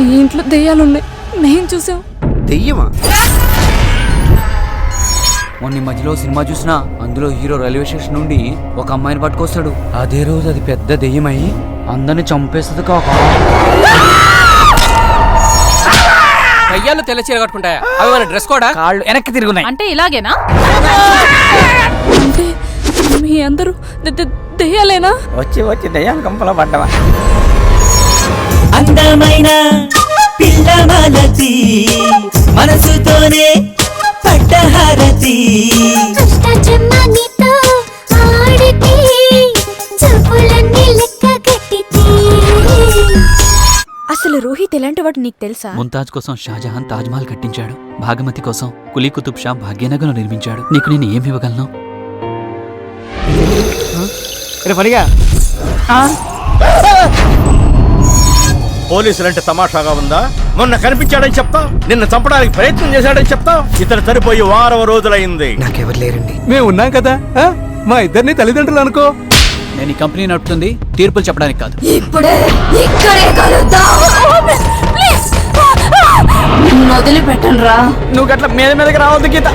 ఈ ఇంట్లో దెయ్యాలున్నాయి. మేం చూసాం దెయ్యమా? మొన్న ఈ మధ్యలో సినిమా చూసినా అందులో హీరో రైల్వే స్టేషన్ నుండి ఒక అమ్మాయిని పట్టుకొస్తాడు. అదే రోజు అది పెద్ద దెయ్యమై అందరిని చంపేస్తుంది కాక. దయ్యాలు తెల్ల చీర కట్టుకుంటాయా? అవి మన డ్రెస్ కూడా? కాళ్ళు వెనక్కి తిరుగున్నాయి. అంటే ఇలాగేనా? అంటే మీ అందరూ దెయ్యాలేనా? వచ్చి వచ్చి దెయ్యాలు కంపలో పడ్డవా? అందమైన పిల్లమాలతి మనసుతోనే పట్టహారతి. అసలు రోహిత్ ఎలాంటి వాడు నీకు తెలుసా? ముంతాజ్ కోసం షాజహాన్ తాజ్మహల్ కట్టించాడు. భాగమతి కోసం కులీ కుతుబ్ షా భాగ్యనగరం నిర్మించాడు. నీకు నేను ఏమి ఇవ్వగలను? రే పోలీసులంటే తమాషాగా ఉందా? మొన్న కనిపించాడని చెప్తా? నిన్న చంపడానికి ప్రయత్నం చేశాడని చెప్తా? ఇతను చనిపోయి వారం రోజులైంది. నాకెవరు లేరండి. మేము ఉన్నాం కదా ఆ? మా ఇద్దరిని తల్లిదండ్రులు అనుకో. నేను ఈ కంపెనీ నడుపుతుంది తీర్పులు చెప్పడానికి కాదు. ఇప్పుడే ఇక్కడే కలుద్దాం. ప్లీజ్. వదిలిపెట్టండి రా. నువ్వు గట్ల మీద మీదకి రావద్దు గీత.